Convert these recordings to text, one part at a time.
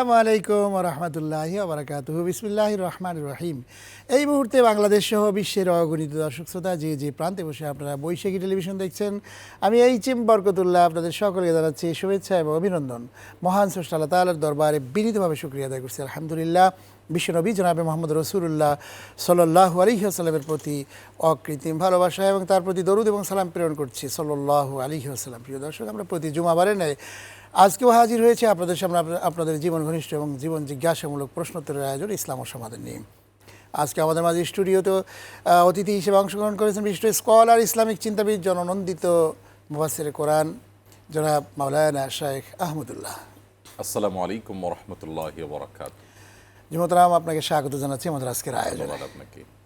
আসসালামু আলাইকুম রহমতুল্লাহি আবরাকাত বিসমিল্লাহ রহমান রহিম। এই মুহূর্তে বাংলাদেশ সহ বিশ্বের অগণিত দর্শক শ্রোতা যে যে প্রান্তে বসে আপনারা বৈশাখী টেলিভিশন দেখছেন, আমি এই চিম বরকতুল্লাহ আপনাদের সকলকে জানাচ্ছি শুভেচ্ছা এবং অভিনন্দন। মহান আল্লাহ তালার দরবারে বিনীতভাবে শুক্রিয়া আদায় করছি। আলহামদুলিল্লাহ, বিশ্বনবী জনাবে মোহাম্মদ রসুল্লাহ সাল্লাহ আলহিহাস্লামের প্রতি অকৃত্রিম ভালোবাসা এবং তার প্রতি দরুদ এবং সালাম প্রেরণ করছি। সাল্লাহ আলহিহাস্লাম প্রিয় দর্শক, আমরা প্রতি জুমাবারে নেয় আজকেও হাজির হয়েছে আপনাদের সামনে আপনা- আপনাদের জীবন ঘনিষ্ঠ এবং জীবন জিজ্ঞাসামূলক প্রশ্নোত্তরের আয়োজন ইসলাম ও সমাধান নিয়ে। আজকে আমাদের মাঝে স্টুডিওতে অতিথি হিসেবে অংশগ্রহণ করেছেন বিশিষ্ট স্কলার ইসলামিক চিন্তাবিদ জননন্দিত মুবাসির কোরআন জনাব মাওলানা শাহেখ আহমদুল্লাহ। আসসালামু আলাইকুম রহমতুল্লাহ বরাকাত জিমতরাম আপনাকে স্বাগত জানাচ্ছি আমাদের আজকের আয়োজন। আপনাকে।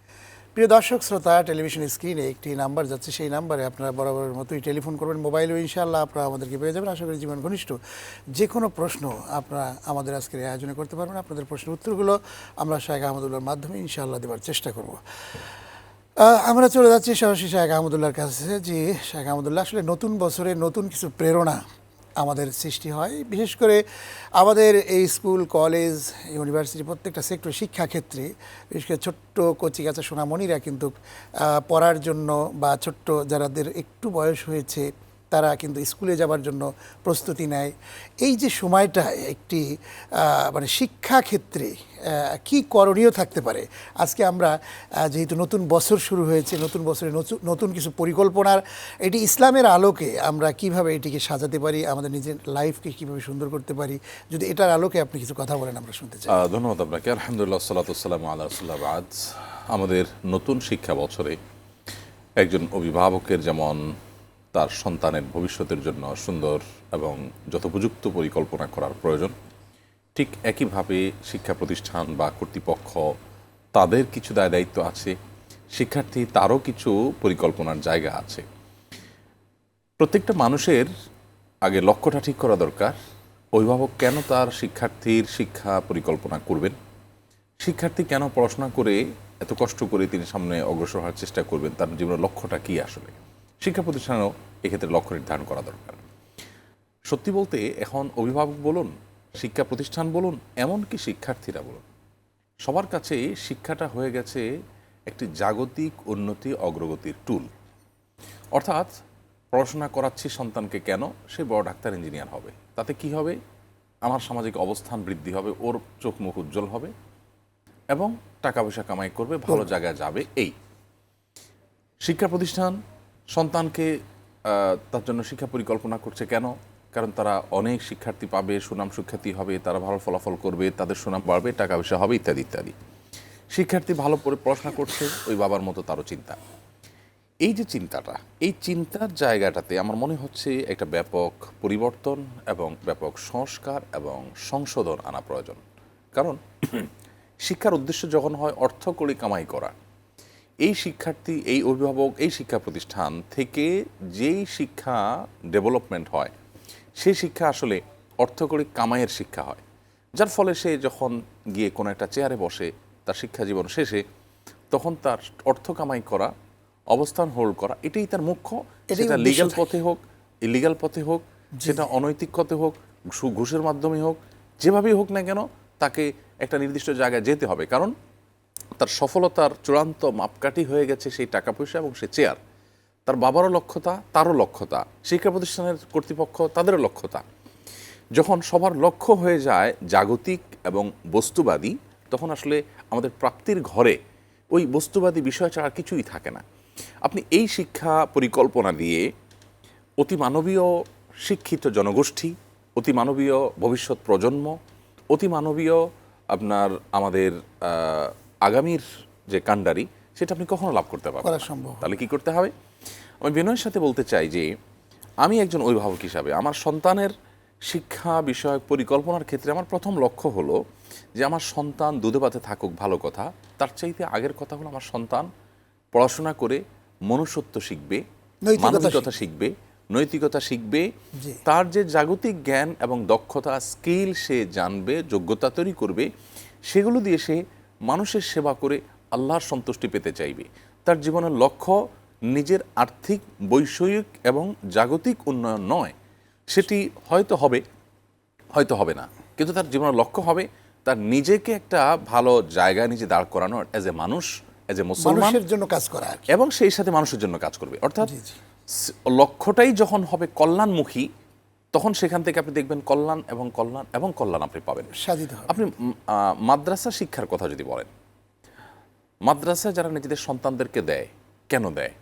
প্রিয় দর্শক, শ্রোতা, টেলিভিশন স্ক্রিনে একটি নাম্বার যাচ্ছে, সেই নাম্বারে আপনারা বরাবরের মতোই টেলিফোন করবেন মোবাইলেও ইনশাআল্লাহ আপনারা আমাদেরকে পেয়ে যাবেন। আশা করি জীবন ঘনিষ্ঠ যে কোনো প্রশ্ন আপনারা আমাদের আজকের আয়োজনে করতে পারবেন। আপনাদের প্রশ্নের উত্তরগুলো আমরা শাহেখ আহমদুল্লাহর মাধ্যমে ইনশাআল্লাহ দেওয়ার চেষ্টা করব। আমরা চলে যাচ্ছি সরাসরি শাহেখ আহমদুল্লাহর কাছে যে শাহেখ আহমদুল্লাহ আসলে নতুন বছরে নতুন কিছু প্রেরণা আমাদের সৃষ্টি হয়। বিশেষ করে আমাদের এই স্কুল, কলেজ, ইউনিভার্সিটি প্রত্যেকটা সেক্টর শিক্ষাক্ষেত্রে, বিশেষ করে ছোট্ট কচিকাচা সোনামণিরা কিন্তু পড়ার জন্য বা ছোট্ট যারাদের একটু বয়স হয়েছে তারা কিন্তু স্কুলে যাবার জন্য প্রস্তুতি নেয়। এই যে সময়টা একটি মানে শিক্ষাক্ষেত্রে আহ, কি করণীয় থাকতে পারে? আজকে আমরা যেহেতু নতুন বছর শুরু হয়েছে নতুন বছরে নতু- নতুন কিছু পরিকল্পনার এটি ইসলামের আলোকে আমরা কীভাবে এটিকে সাজাতে পারি আমাদের নিজের লাইফকে কীভাবে সুন্দর করতে পারি যদি এটার আলোকে আপনি কিছু কথা বলেন আমরা শুনতে চাই। ধন্যবাদ আপনাকে। আলহামদুলিল্লাহ সাল্লাতাম আল্লাহ আজ আমাদের নতুন শিক্ষা বছরে একজন অভিভাবকের যেমন তার সন্তানের ভবিষ্যতের জন্য সুন্দর এবং যথোপযুক্ত পরিকল্পনা করার প্রয়োজন। ঠিক একইভাবে শিক্ষা প্রতিষ্ঠান বা কর্তৃপক্ষ তাদের কিছু দায় দায়িত্ব আছে, শিক্ষার্থী তারও কিছু পরিকল্পনার জায়গা আছে। প্রত্যেকটা মানুষের আগে লক্ষ্যটা ঠিক করা দরকার, অভিভাবক কেন তার শিক্ষার্থীর শিক্ষা পরিকল্পনা করবেন? শিক্ষার্থী কেন পড়াশোনা করে এত কষ্ট করে তিনি সামনে অগ্রসর হওয়ার চেষ্টা করবেন? তার জীবনের লক্ষ্যটা কী আসলে? শিক্ষা প্রতিষ্ঠানেও এক্ষেত্রে লক্ষ্য নির্ধারণ করা দরকার। সত্যি বলতে এখন অভিভাবক বলুন শিক্ষা প্রতিষ্ঠান বলুন এমনকি শিক্ষার্থীরা বলুন সবার কাছে শিক্ষাটা হয়ে গেছে একটি জাগতিক উন্নতি অগ্রগতির টুল অর্থাৎ পড়াশোনা করাচ্ছি সন্তানকে কেন? সে বড় ডাক্তার ইঞ্জিনিয়ার হবে। তাতে কি হবে? আমার সামাজিক অবস্থান বৃদ্ধি হবে ওর চোখ মুখ উজ্জ্বল হবে এবং টাকা পয়সা কামাই করবে ভালো জায়গায় যাবে এই। শিক্ষা প্রতিষ্ঠান সন্তানকে তার জন্য শিক্ষা পরিকল্পনা করছে কেন? কারণ তারা অনেক শিক্ষার্থী পাবে, সুনাম সুখ্যাতি হবে, তারা ভালো ফলাফল করবে, তাদের সুনাম বাড়বে টাকা পয়সা হবে, ইত্যাদি ইত্যাদি। শিক্ষার্থী ভালো করে পড়াশোনা করছে, ওই বাবার মতো তারও চিন্তা। এই যে চিন্তাটা, এই চিন্তার জায়গাটাতে আমার মনে হচ্ছে একটা ব্যাপক পরিবর্তন এবং ব্যাপক সংস্কার এবং সংশোধন আনা প্রয়োজন। কারণ, শিক্ষার উদ্দেশ্য যখন হয় অর্থকড়ি কামাই করা এই শিক্ষার্থী এই অভিভাবক এই শিক্ষা প্রতিষ্ঠান থেকে যেই শিক্ষা ডেভেলপমেন্ট হয় সেই শিক্ষা আসলে অর্থ করে কামাইয়ের শিক্ষা হয়। যার ফলে সে যখন গিয়ে কোনো একটা চেয়ারে বসে তার শিক্ষা জীবন শেষে তখন তার অর্থ কামাই করা অবস্থান হোল্ড করা এটাই তার মুখ্য। সেটা লিগ্যাল পথে হোক ইলিগাল পথে হোক সেটা অনৈতিক পথে হোক ঘু- ঘুষের মাধ্যমে হোক যেভাবেই হোক না কেন তাকে একটা নির্দিষ্ট জায়গায় যেতে হবে। কারণ তার সফলতার চূড়ান্ত মাপকাঠি হয়ে গেছে সেই টাকা পয়সা এবং সে চেয়ার তার বাবারও লক্ষ্যতা, তারও লক্ষ্যতা, শিক্ষা প্রতিষ্ঠানের কর্তৃপক্ষ তাদেরও লক্ষ্যতা। যখন সবার লক্ষ্য হয়ে যায় জাগতিক এবং বস্তুবাদী, তখন আসলে আমাদের প্রাপ্তির ঘরে ওই বস্তুবাদী বিষয় ছাড়া কিছুই থাকে না। আপনি এই শিক্ষা পরিকল্পনা দিয়ে অতি মানবীয় শিক্ষিত জনগোষ্ঠী, অতি মানবীয় ভবিষ্যৎ প্রজন্ম, অতি মানবীয় আপনার আমাদের আগামীর যে কাণ্ডারি সেটা আপনি কখনো লাভ করতে পারবেন করা সম্ভব তাহলে কি করতে হবে? আমি বিনয়ের সাথে বলতে চাই যে আমি একজন অভিভাবক হিসাবে আমার সন্তানের শিক্ষা বিষয়ক পরিকল্পনার ক্ষেত্রে আমার প্রথম লক্ষ্য হলো যে আমার সন্তান দুধে ভাতে থাকুক ভালো কথা তার চাইতে আগের কথা হলো আমার সন্তান পড়াশোনা করে মনুষ্যত্ব শিখবে মানবিকতা শিখবে। নৈতিকতা শিখবে তার যে জাগতিক জ্ঞান এবং দক্ষতা স্কিল সে জানবে যোগ্যতা তৈরি করবে সেগুলো দিয়ে সে মানুষের সেবা করে আল্লাহর সন্তুষ্টি পেতে চাইবে। তার জীবনের লক্ষ্য নিজের আর্থিক বৈষয়িক এবং জাগতিক উন্নয়ন নয়। সেটি হয়তো হবে হয়তো হবে না। কিন্তু তার জীবনের লক্ষ্য হবে তার নিজেকে একটা ভালো জায়গায় নিজে দাঁড় করানো অ্যাজ এ মানুষ অ্যাজ এ মুসলমান মানুষের জন্য কাজ করা এবং সেই সাথে মানুষের জন্য কাজ করবে। অর্থাৎ লক্ষ্যটাই যখন হবে কল্যাণমুখী তখন সেখান থেকে আপনি দেখবেন কল্যাণ এবং কল্যাণ এবং কল্যাণ আপনি পাবেন। সাধিত আপনি মাদ্রাসা শিক্ষার কথা যদি বলেন মাদ্রাসা যারা নিজেদের সন্তানদেরকে দেয় কেন দেয়?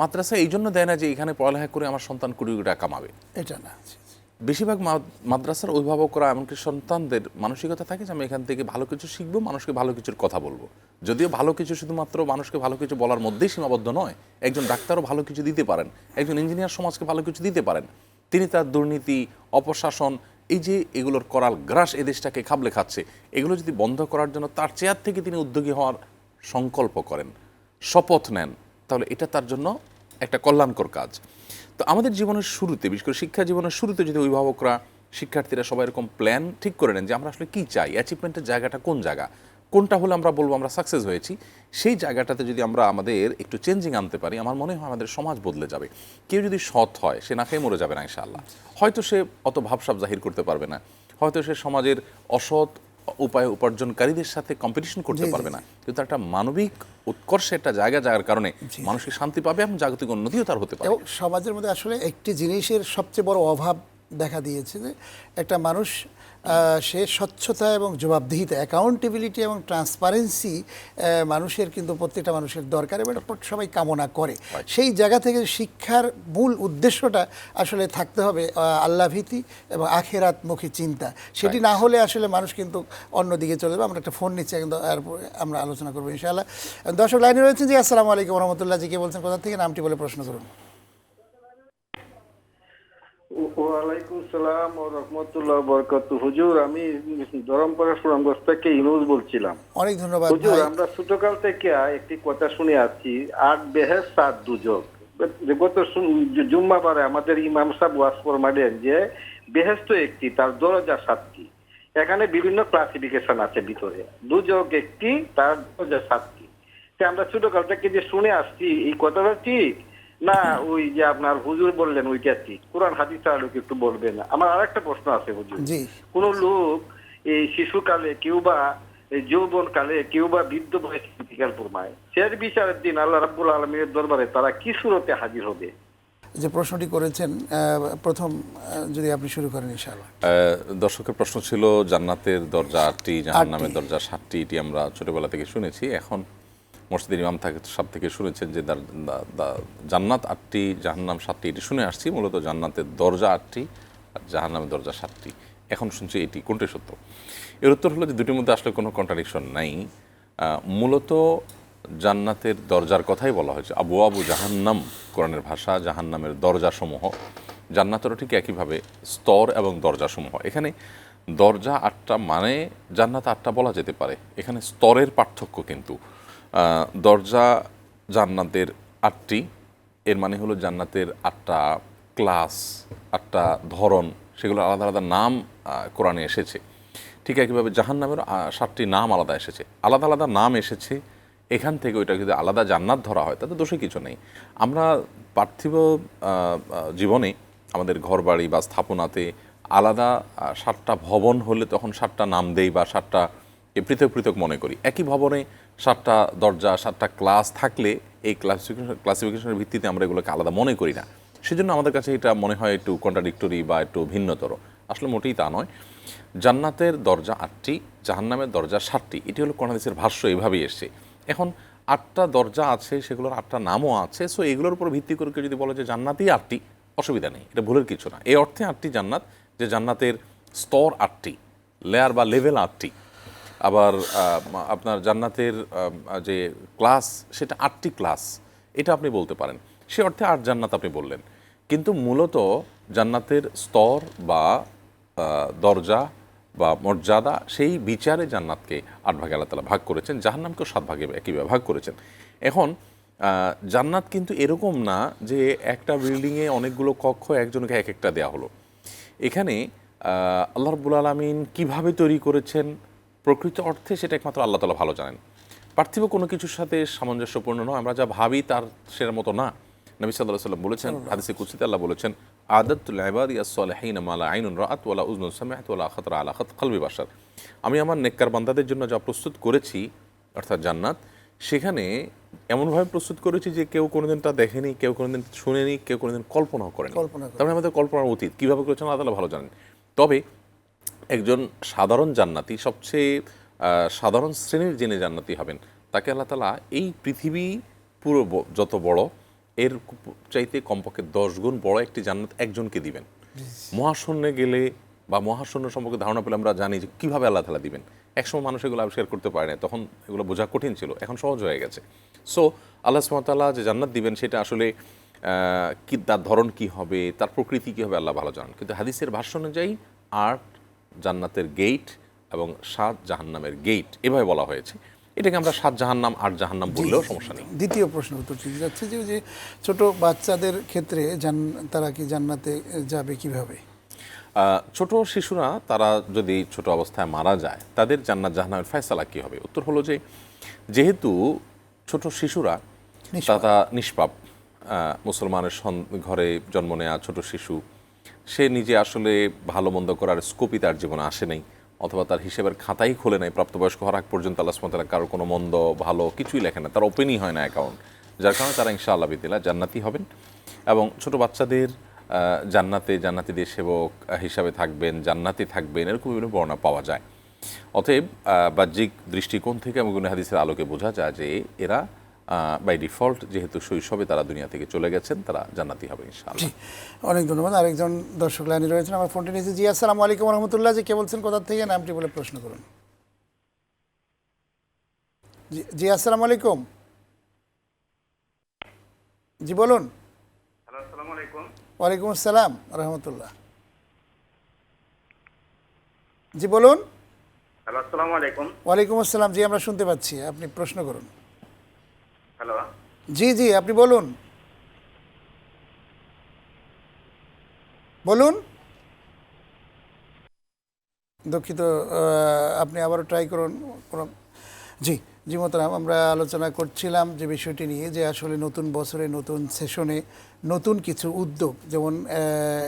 মাদ্রাসা এই জন্য দেয় না যে এখানে পড়ালেখা করে আমার সন্তান কুড়ি কোটি টাকা কামাবে। এটা না। বেশিরভাগ মাদ্রাসার অভিভাবকরা এমনকি সন্তানদের মানসিকতা থাকে যে আমি এখান থেকে ভালো কিছু শিখব মানুষকে ভালো কিছুর কথা বলব। যদিও ভালো কিছু শুধুমাত্র মানুষকে ভালো কিছু বলার মধ্যেই সীমাবদ্ধ নয় একজন ডাক্তারও ভালো কিছু দিতে পারেন একজন ইঞ্জিনিয়ার সমাজকে ভালো কিছু দিতে পারেন। তিনি তার দুর্নীতি, অপশাসন, এই যে এগুলোর করাল গ্রাস এ দেশটাকে খাবলে খাচ্ছে, এগুলো যদি বন্ধ করার জন্য তার চেয়ার থেকে তিনি উদ্যোগী হওয়ার সংকল্প করেন, শপথ নেন, তাহলে এটা তার জন্য একটা কল্যাণকর কাজ। তো আমাদের জীবনের শুরুতে, বিশেষ করে শিক্ষা জীবনের শুরুতে যদি অভিভাবকরা, শিক্ষার্থীরা সবাই এরকম প্ল্যান ঠিক করে নেন যে আমরা আসলে কী চাই অ্যাচিভমেন্টের জায়গাটা কোন জায়গা? কোনটা হলে আমরা বলব আমরা সাকসেস হয়েছি? সেই জায়গাটাতে যদি আমরা আমাদের একটু চেঞ্জিং আনতে পারি আমার মনে হয় আমাদের সমাজ বদলে যাবে। কেউ যদি সৎ হয় সে না খেয়ে মরে যাবে না ইনশাআল্লাহ। হয়তো সে অত ভাবসাব জাহির করতে পারবে না। হয়তো সে সমাজের অসৎ উপায় উপার্জনকারীদের সাথে কম্পিটিশন করতে পারবে না। কিন্তু একটা মানবিক উৎকর্ষে একটা জায়গা যাওয়ার কারণে মানসিক শান্তি পাবে এবং জাগতিক উন্নতিও তার হতে পারে। এবং সমাজের মধ্যে আসলে একটি জিনিসের সবচেয়ে বড় অভাব দেখা দিয়েছে যে একটা মানুষ সে স্বচ্ছতা এবং জবাবদিহিতা অ্যাকাউন্টেবিলিটি এবং ট্রান্সপারেন্সি মানুষের কিন্তু প্রত্যেকটা মানুষের দরকার এবং এটা সবাই কামনা করে। সেই জায়গা থেকে শিক্ষার মূল উদ্দেশ্যটা আসলে থাকতে হবে আল্লাভীতি এবং আখেরাতমুখী চিন্তা। সেটি না হলে আসলে মানুষ কিন্তু অন্যদিকে চলে যাবে। আমরা একটা ফোন নিচ্ছি কিন্তু এরপরে আমরা আলোচনা করব ইনশাআল্লাহ। দর্শক লাইনে রয়েছেন জি আসসালামু আলাইকুম রহমতুল্লাহ। জি কে বলছেন? কোথা থেকে? নামটি বলে প্রশ্ন করুন। ওয়ালাইকুম সালাম ও রহমতুল্লাহ বরকত হুজুর আমি ধরমপাড়া সুরামগঞ্জ থেকে ইনুজ বলছিলাম। অনেক ধন্যবাদ হুজুর আমরা ছোটকাল থেকে একটি কথা শুনে আসছি আট সাত দুজক। গত জুম্মাবারে আমাদের ইমাম সাহেব ওয়াজ ফরমালেন যে বেহেস্ত একটি তার দরজা সাতটি। এখানে বিভিন্ন ক্লাসিফিকেশন আছে ভিতরে। দুজক একটি তার দরজা সাতটি। আমরা ছোটকাল থেকে যে শুনে আসছি এই কথাটা ঠিক? না ওই যে আপনার হুজুর বললেন ওইটা ঠিক কোরআন হাদিস আলোকে একটু বলবেন। আমার আরেকটা প্রশ্ন আছে হুজুর। কোন লোক এই শিশুকালে কেউ বা এই যৌবন কালে কেউ বা বৃদ্ধ বয়সে ইন্তিকাল ফরমায়। শেষ বিচারের দিন আল্লাহ রাব্বুল আলমীর দরবারে তারা কি সুরতে হাজির হবে? যে প্রশ্নটি করেছেন আহ, প্রথম যদি আপনি শুরু করেন ইনশাআল্লাহ। আহ, দর্শকের প্রশ্ন ছিল জান্নাতের দরজা আটটি জাহান্নামের দরজা সাতটি এটি আমরা ছোটবেলা থেকে শুনেছি। এখন মসজিদের ইমাম থাকে, সব থেকে শুনেছেন যে জান্নাত আটটি, জাহান্নাম সাতটি, এটি শুনে আসছি, মূলত জান্নাতের দরজা আটটি আর জাহান্নামের দরজা সাতটি। এখন শুনছি এটি কোনটি সত্য? এর উত্তর হলো যে দুটির মধ্যে আসলে কোনো কন্ট্রাডিকশন নাই। মূলত জান্নাতের দরজার কথাই বলা হয়েছে। আবু আবু জাহান্নাম, কোরআনের ভাষা, জাহান্নামের দরজাসমূহ। জান্নাতেরও ঠিক একইভাবে স্তর এবং দরজাসমূহ। এখানে দরজা আটটা মানে জান্নাত আটটা বলা যেতে পারে। এখানে স্তরের পার্থক্য কিন্তু। দরজা জান্নাতের আটটি। এর মানে হলো জান্নাতের আটটা ক্লাস আটটা ধরন সেগুলো আলাদা আলাদা নাম কোরআনে এসেছে। ঠিক একইভাবে জাহান্নামের আহ, সাতটি নাম আলাদা এসেছে। আলাদা আলাদা নাম এসেছে এখান থেকে ওইটা যদি আলাদা জান্নাত ধরা হয় তাতে দোষে কিছু নেই। আমরা পার্থিব জীবনে আমাদের ঘরবাড়ি বা স্থাপনাতে আলাদা সাতটা ভবন হলে তখন সাতটা নাম দেই বা সাতটা পৃথক পৃথক মনে করি। একই ভবনে সাতটা দরজা, সাতটা ক্লাস থাকলে এই ক্লাসিফিকেশন ক্লাসিফিকেশনের ভিত্তিতে আমরা এগুলোকে আলাদা মনে করি না। সেজন্য আমাদের কাছে এটা মনে হয় একটু কন্ট্রাডিক্টরি বা একটু ভিন্নতর। আসলে মোটেই তা নয়। জান্নাতের দরজা আটটি, জাহান্নামের দরজা সাতটি। এটি হলো কোরআনিসের ভাষ্য, এভাবেই এসছে। এখন আটটা দরজা আছে, সেগুলোর আটটা নামও আছে সো এগুলোর উপর ভিত্তি করে যদি বলে যে জান্নাতই আটটি, অসুবিধা নেই। এটা ভুলের কিছু না। এই অর্থে আটটি জান্নাত, যে জান্নাতের স্তর আটটি লেয়ার বা লেভেল আটটি। আবার আপনার জান্নাতের যে ক্লাস, সেটা আটটি ক্লাস, এটা আপনি বলতে পারেন। সে অর্থে আট জান্নাত আপনি বললেন। কিন্তু মূলত জান্নাতের স্তর বা দরজা বা মর্যাদা, সেই বিচারে জান্নাতকে আট ভাগে আল্লাহ তালা ভাগ করেছেন, জাহান্নামকেও সাত ভাগে একইভাবে ভাগ করেছেন। এখন জান্নাত কিন্তু এরকম না যে একটা বিল্ডিংয়ে অনেকগুলো কক্ষ একজনকে এক একটা দেওয়া হলো। এখানে আল্লাহ রব্বুল আলমিন কীভাবে তৈরি করেছেন? প্রকৃত অর্থে সেটা একমাত্র আল্লাহ তালা ভালো জানেন। পার্থিব কোনো কিছুর সাথে সামঞ্জস্যপূর্ণ নয় আমরা যা ভাবি তার সের মতো না। নবী সাল্লাহ সাল্লাম বলেছেন হাদিসে কুচিতে আল্লাহ বলেছেন আদতুল আইনুন ওয়ালা উযনুন সামিআত ওয়ালা খাতরা আলা খাত বাশার। আমি আমার নেককার বান্দাদের জন্য যা প্রস্তুত করেছি অর্থাৎ জান্নাত সেখানে এমনভাবে প্রস্তুত করেছি যে কেউ কোনোদিন তা দেখেনি কেউ কোনোদিন শুনেনি কেউ কোনোদিন কল্পনাও করেনি। কল্পনা করেনি। মানে আমাদের কল্পনার অতীত। কীভাবে করেছেন আল্লাহ ভালো জানেন। তবে একজন সাধারণ জান্নাতি, সবচেয়ে সাধারণ শ্রেণির যিনি জান্নাতি হবেন, তাকে আল্লাহ তালা এই পৃথিবী পুরো যত বড়, এর চাইতে কমপক্ষে দশ গুণ বড় একটি জান্নাত একজনকে দিবেন। মহাশূন্যে গেলে বা মহাশূন্য সম্পর্কে ধারণা পেলে আমরা জানি যে কীভাবে আল্লাহ তালা দিবেন। একসময় মানুষ এগুলো আবিষ্কার করতে পারে না তখন এগুলো বোঝা কঠিন ছিল, এখন সহজ হয়ে গেছে। সো আল্লাহ সুমতাল্লাহ যে জান্নাত দিবেন, সেটা আসলে কি, তার ধরন কি হবে, তার প্রকৃতি কী হবে, আল্লাহ ভালো জানেন। কিন্তু হাদিসের ভাষ্য অনুযায়ী আট জান্নাতের গেট এবং সাত জাহান্নামের গেট এভাবে বলা হয়েছে। এটাকে আমরা সাত জাহান্নাম আট জাহান্নাম বললেও সমস্যা নেই। দ্বিতীয় প্রশ্ন উত্তর দিতে যাচ্ছে যে ওই যে ছোট বাচ্চাদের ক্ষেত্রে জান তারা কি জান্নাতে যাবে কীভাবে? ছোট শিশুরা তারা যদি ছোট অবস্থায় মারা যায় তাদের জান্নাত জাহান্নামের ফয়সালা কী হবে? উত্তর হলো যে যেহেতু ছোট শিশুরা। তারা নিষ্পাপ মুসলমানের ঘরে জন্ম নেওয়া ছোট শিশু সে নিজে আসলে ভালো মন্দ করার স্কোপই তার জীবনে আসে নাই, অথবা তার হিসেবের খাতাই খোলে নাই, প্রাপ্তবয়স্ক হওয়ার আগ পর্যন্ত আল্লাহ সুমতাল্লাহ কারোর কোনো মন্দ, ভালো কিছুই লেখে না, তার ওপেনই হয় না অ্যাকাউন্ট যার কারণে তারা ইনশাআল্লাহ বিদিলা জান্নাতি হবেন এবং ছোট বাচ্চাদের জান্নাতে জান্নাতিদের সেবক হিসাবে থাকবেন, জান্নাতি থাকবেন, এরকম বিভিন্ন বর্ণনা পাওয়া যায়। অতএব বাহ্যিক দৃষ্টিকোণ থেকে এবং হাদিসের আলোকে বোঝা যায় যে এরা বাই ডিফল্ট যেহেতু শৈশবে তারা দুনিয়া থেকে চলে গেছেন তারা জান্নাতি হবে ইনশাআল্লাহ। জি অনেক ধন্যবাদ। আরেকজন দর্শক লাইনে রয়েছেন আমার ফোনটি নিয়েছে জি আসসালামু আলাইকুম রহমতুল্লাহ জি কে বলছেন কোথা থেকে? নামটি বলে প্রশ্ন করুন। জি- আসসালামু আলাইকুম। জি বলুন। হ্যালো আসসালামু আলাইকুম। ওয়ালাইকুম আসসালাম রহমতুল্লাহ জি বলুন। আসসালামু আলাইকুম। ওয়ালাইকুম আসসালাম। জি আমরা শুনতে পাচ্ছি। আপনি প্রশ্ন করুন। হ্যালো জি জি, আপনি বলুন। বলুন। দুঃখিত আপনি আবারও ট্রাই করুন জি জি মতরাম আমরা আলোচনা করছিলাম যে বিষয়টি নিয়ে যে আসলে নতুন বছরে, নতুন সেশনে নতুন কিছু উদ্যোগ, যেমন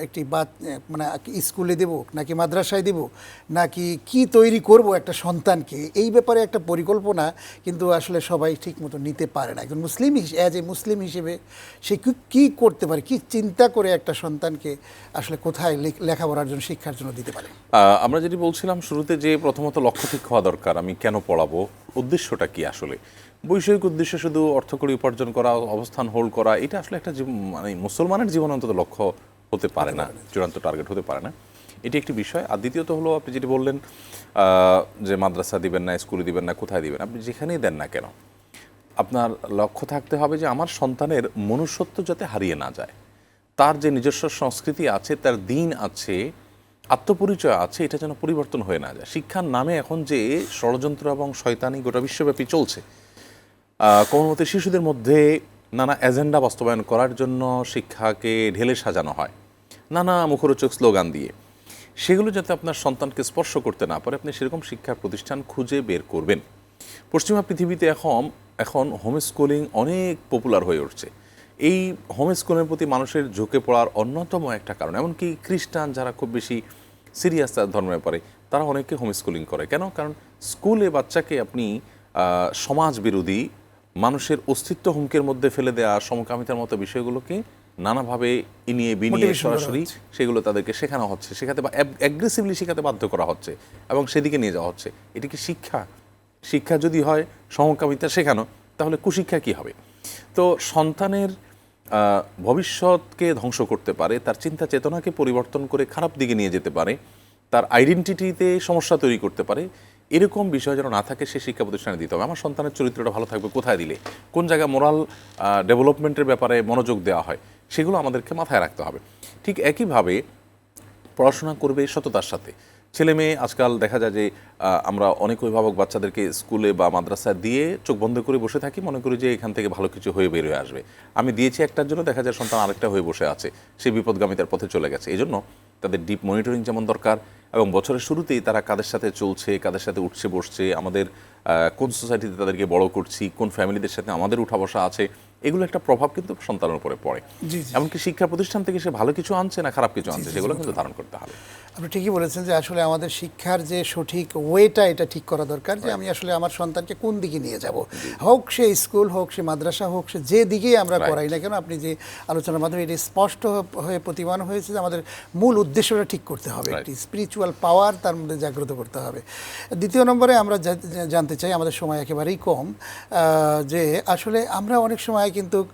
একটি বাদ মানে স্কুলে দেব, নাকি মাদ্রাসায় দেব, নাকি কি তৈরি করব একটা সন্তানকে, এই ব্যাপারে একটা পরিকল্পনা কিন্তু আসলে সবাই ঠিক মতো নিতে পারে না। একজন মুসলিম অ্যাজ এ মুসলিম হিসেবে সে কি- করতে পারে, কি চিন্তা করে একটা সন্তানকে আসলে কোথায় লেখাপড়ার জন্য, শিক্ষার জন্য দিতে পারে? আমরা যেটি বলছিলাম শুরুতে যে প্রথমত লক্ষ্য ঠিক হওয়া দরকার, আমি কেন পড়াবো, উদ্দেশ্যটা কি আসলে? বৈষয়িক উদ্দেশ্য শুধু অর্থকরী উপার্জন করা অবস্থান হোল্ড করা এটা আসলে একটা মানে মুসলমানের জীবন অন্তত লক্ষ্য হতে পারে না চূড়ান্ত টার্গেট হতে পারে না। এটি একটি বিষয়। আর দ্বিতীয়ত হলো আপনি যেটি বললেন যে মাদ্রাসা দিবেন না স্কুলে দিবেন না কোথায় দিবেন আপনি যেখানেই দেন না কেন আপনার লক্ষ্য থাকতে হবে যে আমার সন্তানের মনুষ্যত্ব যাতে হারিয়ে না যায়। তার যে নিজস্ব সংস্কৃতি আছে তার দিন আছে আত্মপরিচয় আছে এটা যেন পরিবর্তন হয়ে না যায়। শিক্ষার নামে এখন যে ষড়যন্ত্র এবং শয়তানি গোটা বিশ্বব্যাপী চলছে কোমলমতি শিশুদের মধ্যে নানা এজেন্ডা বাস্তবায়ন করার জন্য শিক্ষাকে ঢেলে সাজানো হয়, নানা মুখরোচক স্লোগান দিয়ে। সেগুলো যাতে আপনার সন্তানকে স্পর্শ করতে না পারে, আপনি সেরকম শিক্ষা প্রতিষ্ঠান খুঁজে বের করবেন। পশ্চিমা পৃথিবীতে এখন এখন হোম স্কুলিং অনেক পপুলার হয়ে উঠছে। এই হোম স্কুলের প্রতি মানুষের ঝুঁকে পড়ার অন্যতম একটা কারণ, এমনকি খ্রিস্টান যারা খুব বেশি সিরিয়াস তার ধর্মের পরে তারা অনেকে হোম স্কুলিং করে। কেন? কারণ স্কুলে বাচ্চাকে আপনি সমাজ বিরোধী মানুষের অস্তিত্ব হুমকের মধ্যে ফেলে দেওয়া সমকামিতার মতো বিষয়গুলোকে নানাভাবে ইনিয়ে বিনিয়ে সরাসরি সেগুলো তাদেরকে শেখানো হচ্ছে শেখাতে বা অ্যাগ্রেসিভলি শেখাতে বাধ্য করা হচ্ছে এবং সেদিকে নিয়ে যাওয়া হচ্ছে। এটি কি শিক্ষা? শিক্ষা যদি হয় সমকামিতা শেখানো তাহলে কুশিক্ষা কি হবে? তো সন্তানের ভবিষ্যৎকে ধ্বংস করতে পারে তার চিন্তা চেতনাকে পরিবর্তন করে খারাপ দিকে নিয়ে যেতে পারে তার আইডেন্টিটিতে সমস্যা তৈরি করতে পারে এরকম বিষয় যেন না থাকে, সে শিক্ষা প্রতিষ্ঠানে দিতে হবে। আমার সন্তানের চরিত্রটা ভালো থাকবে, কোথায় দিলে? কোন জায়গায় মোরাল ডেভেলপমেন্টের ব্যাপারে মনোযোগ দেওয়া হয়? সেগুলো আমাদেরকে মাথায় রাখতে হবে। ঠিক একইভাবে পড়াশোনা করবে সততার সাথে। ছেলে মেয়ে আজকাল দেখা যায় যে আমরা অনেক অভিভাবক বাচ্চাদেরকে স্কুলে বা মাদ্রাসায় দিয়ে চোখ বন্ধ করে বসে থাকি, মনে করি যে এখান থেকে ভালো কিছু হয়ে বের হয়ে আসবে। আমি দিয়েছি একটার জন্য, দেখা যায় সন্তান আরেকটা হয়ে বসে আছে। সে বিপদগামিতার পথে চলে গেছে। এই জন্য তাদের ডিপ মনিটরিং যেমন দরকার এবং বছরের শুরুতেই তারা কাদের সাথে চলছে কাদের সাথে উঠছে বসছে আমাদের কোন সোসাইটিতে তাদেরকে বড় করছি কোন ফ্যামিলিদের সাথে আমাদের উঠা বসা আছে এগুলো একটা প্রভাব কিন্তু সন্তানের উপরে পড়ে। এমনকি শিক্ষা প্রতিষ্ঠান থেকে সে ভালো কিছু আনছে না খারাপ কিছু আনছে সেগুলো কিন্তু ধারণ করতে হবে। আপনি ঠিকই বলেছেন যে আসলে আমাদের শিক্ষার যে সঠিক ওয়েটা এটা ঠিক করা দরকার যে আমি আসলে আমার সন্তানকে কোন দিকে নিয়ে যাব? হোক সে স্কুল হোক সে মাদ্রাসা হোক সে যে দিকেই আমরা করাই না কেন আপনি যে আলোচনার মাধ্যমে এটি স্পষ্ট হয়ে প্রতিমান হয়েছে যে আমাদের মূল উদ্দেশ্যটা ঠিক করতে হবে. একটি স্পিরিচুয়াল পাওয়ার তার মধ্যে জাগ্রত করতে হবে। দ্বিতীয় নম্বরে আমরা জানতে চাই, আমাদের সময় একেবারেই কম যে আসলে আমরা অনেক সময় কিন্তু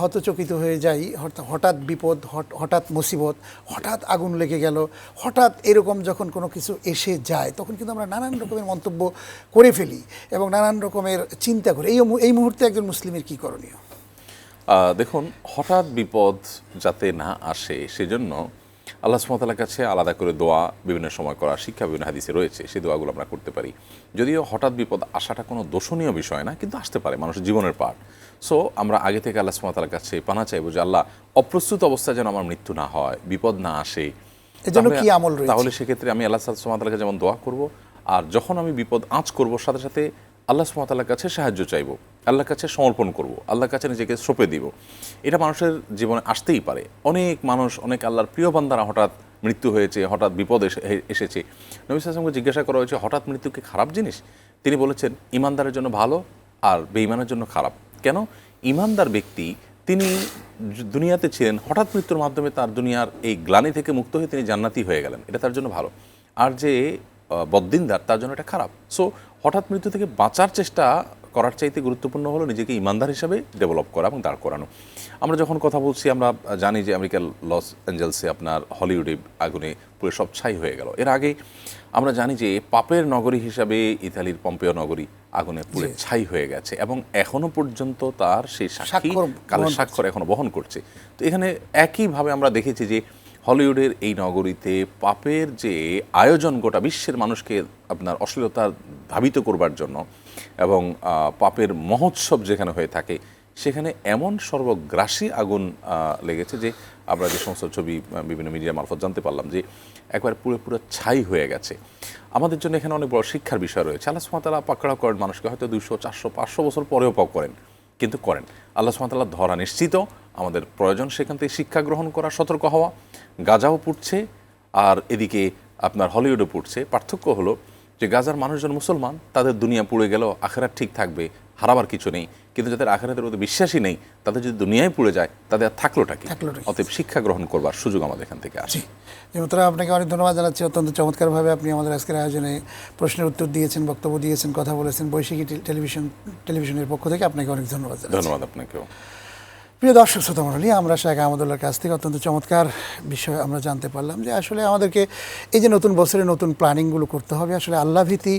হতচকিত হয়ে যাই হঠাৎ- বিপদ হঠাৎ মুসিবত, হঠাৎ আগুন লেগে গেল, হঠাৎ এরকম যখন কোনো কিছু এসে যায়, তখন কিন্তু আমরা নানান রকমের মন্তব্য করে ফেলি এবং নানান রকমের চিন্তা করি। এই এই মুহূর্তে একজন মুসলিমের কী করণীয়? দেখুন, হঠাৎ বিপদ যাতে না আসে, সেজন্য আল্লাহ সুমতালার কাছে আলাদা করে দোয়া বিভিন্ন সময় করা শিক্ষা বিভিন্ন হাদিসে রয়েছে সেই দোয়াগুলো আমরা করতে পারি। যদিও হঠাৎ বিপদ আসাটা কোনো দোষণীয় বিষয় না কিন্তু আসতে পারে মানুষের জীবনের পাঠ সো আমরা আগে থেকে আল্লাহ সুমতালার কাছে পানা চাইব যে আল্লাহ অপ্রস্তুত অবস্থায় যেন আমার মৃত্যু না হয় বিপদ না আসে। তাহলে- কি আমল তাহলে সেক্ষেত্রে আমি আল্লাহ সুমতালাকে যেমন দোয়া করব আর যখন আমি বিপদ আঁচ করব সাথে সাথে আল্লাহ সুমতাল্লার কাছে সাহায্য চাইব। আল্লাহর কাছে সমর্পণ করব, আল্লাহর কাছে নিজেকে সঁপে দিব। এটা মানুষের জীবনে আসতেই পারে। অনেক মানুষ, অনেক আল্লাহর প্রিয় বান্দারা হঠাৎ মৃত্যু হয়েছে, হঠাৎ বিপদ এসে- এসেছে। নবী সালামকে জিজ্ঞাসা করা হয়েছে, হঠাৎ মৃত্যু কি খারাপ জিনিস? তিনি বলেছেন, ইমানদারের জন্য ভালো আর বেইমানের জন্য খারাপ। কেন? ইমানদার ব্যক্তি, তিনি দুনিয়াতে ছিলেন, হঠাৎ মৃত্যুর মাধ্যমে তার দুনিয়ার এই গ্লানি থেকে মুক্ত হয়ে তিনি জান্নাতি হয়ে গেলেন। এটা তার জন্য ভালো। আর যে বদ্দিনদার, তার জন্য এটা খারাপ। সো হঠাৎ মৃত্যু থেকে বাঁচার চেষ্টা করার চাইতে গুরুত্বপূর্ণ হলো নিজেকে ইমানদার হিসাবে ডেভেলপ করা এবং দাঁড় করানো। আমরা যখন কথা বলছি আমরা জানি যে আমেরিকার লস অ্যাঞ্জেলসে আপনার হলিউডে আগুনে পুরো সব ছাই হয়ে গেল। এর আগে আমরা জানি যে পাপের নগরী হিসাবে ইতালির পম্পেয় নগরী আগুনে পুড়ে ছাই হয়ে গেছে এবং এখনও পর্যন্ত তার সেই সাক্ষী কালের বহন স্বাক্ষর এখনও বহন করছে। তো এখানে একইভাবে আমরা দেখেছি যে হলিউডের এই নগরীতে পাপের যে আয়োজন গোটা বিশ্বের মানুষকে আপনার অশ্লীলতা ধাবিত করবার জন্য এবং পাপের মহোৎসব যেখানে হয়ে থাকে, সেখানে এমন সর্বগ্রাসী আগুন লেগেছে যে আমরা যে সমস্ত ছবি বিভিন্ন মিডিয়া মারফত জানতে পারলাম যে একবার পুরো পুরো ছাই হয়ে গেছে। আমাদের জন্য এখানে অনেক বড় শিক্ষার বিষয় রয়েছে। আল্লাহ সুমাতালা পাকড়াও করেন মানুষকে, হয়তো দুশো চারশো, পাঁচশো বছর পরেও পাক করেন, কিন্তু করেন। আল্লাহ সুমাতাল্লাহ ধরা নিশ্চিত, আমাদের প্রয়োজন সেখান থেকে শিক্ষা গ্রহণ করা, সতর্ক হওয়া, গাজাও পুড়ছে, আর এদিকে আপনার হলিউডও পুড়ছে। পার্থক্য হলো যে গাজার মানুষজন মুসলমান তাদের দুনিয়া পুড়ে গেল আখেরাত ঠিক থাকবে হারাবার কিছু নেই। কিন্তু যাদের আখেরাতের মধ্যে বিশ্বাসই নেই তাদের যদি দুনিয়ায় পুড়ে যায় তাদের আর থাকলোটা কি? অতএব শিক্ষা গ্রহণ করবার সুযোগ আমাদের এখান থেকে আসে। যেমতরা আপনাকে অনেক ধন্যবাদ জানাচ্ছি। অত্যন্ত চমৎকারভাবে আপনি আমাদের আজকের আয়োজনে প্রশ্নের উত্তর দিয়েছেন বক্তব্য দিয়েছেন কথা বলেছেন। বৈশাখী টেলিভিশন টেলিভিশনের পক্ষ থেকে আপনাকে অনেক ধন্যবাদ ধন্যবাদ আপনাকেও। প্রিয় দর্শক, শ্রোতা মণ্ডলী, আমরা শেখ আহমদুল্লাহর কাছ থেকে অত্যন্ত চমৎকার বিষয় আমরা জানতে পারলাম যে আসলে আমাদেরকে এই যে নতুন বছরে নতুন প্ল্যানিংগুলো করতে হবে, আসলে আল্লাভীতি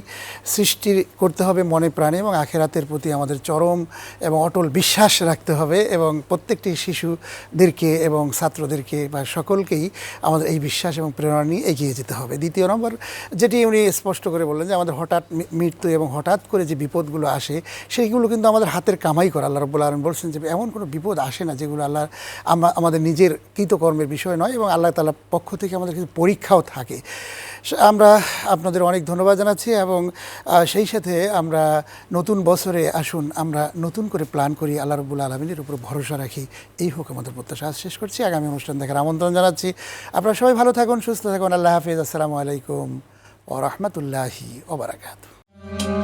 সৃষ্টি করতে হবে মনে প্রাণে এবং আখেরাতের প্রতি আমাদের চরম এবং অটল বিশ্বাস রাখতে হবে এবং প্রত্যেকটি শিশুদেরকে এবং ছাত্রদেরকে বা সকলকেই আমাদের এই বিশ্বাস এবং প্রেরণা নিয়ে এগিয়ে যেতে হবে। দ্বিতীয় নম্বর, যেটি উনি স্পষ্ট করে বললেন যে আমাদের হঠাৎ মৃত্যু এবং হঠাৎ করে যে বিপদগুলো আসে, সেইগুলো কিন্তু আমাদের হাতের কামাই করা। আল্লাহ রব্বুল আলম বলছেন যে এমন কোনো বিপদ আসে না, যেগুলো আল্লাহ, আমা- আমাদের নিজের কৃতকর্মের বিষয় নয় এবং আল্লাহ তালার পক্ষ থেকে আমাদের কিছু পরীক্ষাও থাকে। আমরা আপনাদের অনেক ধন্যবাদ জানাচ্ছি এবং সেই সাথে আমরা নতুন বছরে আসুন, আমরা নতুন করে প্ল্যান করি, আল্লাহ রবুল আলমিনের উপর ভরসা রাখি। এই হোক আমাদের প্রত্যাশা। শেষ করছি, আগামী অনুষ্ঠান দেখার আমন্ত্রণ জানাচ্ছি। আপনারা সবাই ভালো থাকুন, সুস্থ থাকুন, আল্লাহ হাফিজ। আসসালামু আলাইকুম ও রহমতুল্লাহি ওবরাকাতু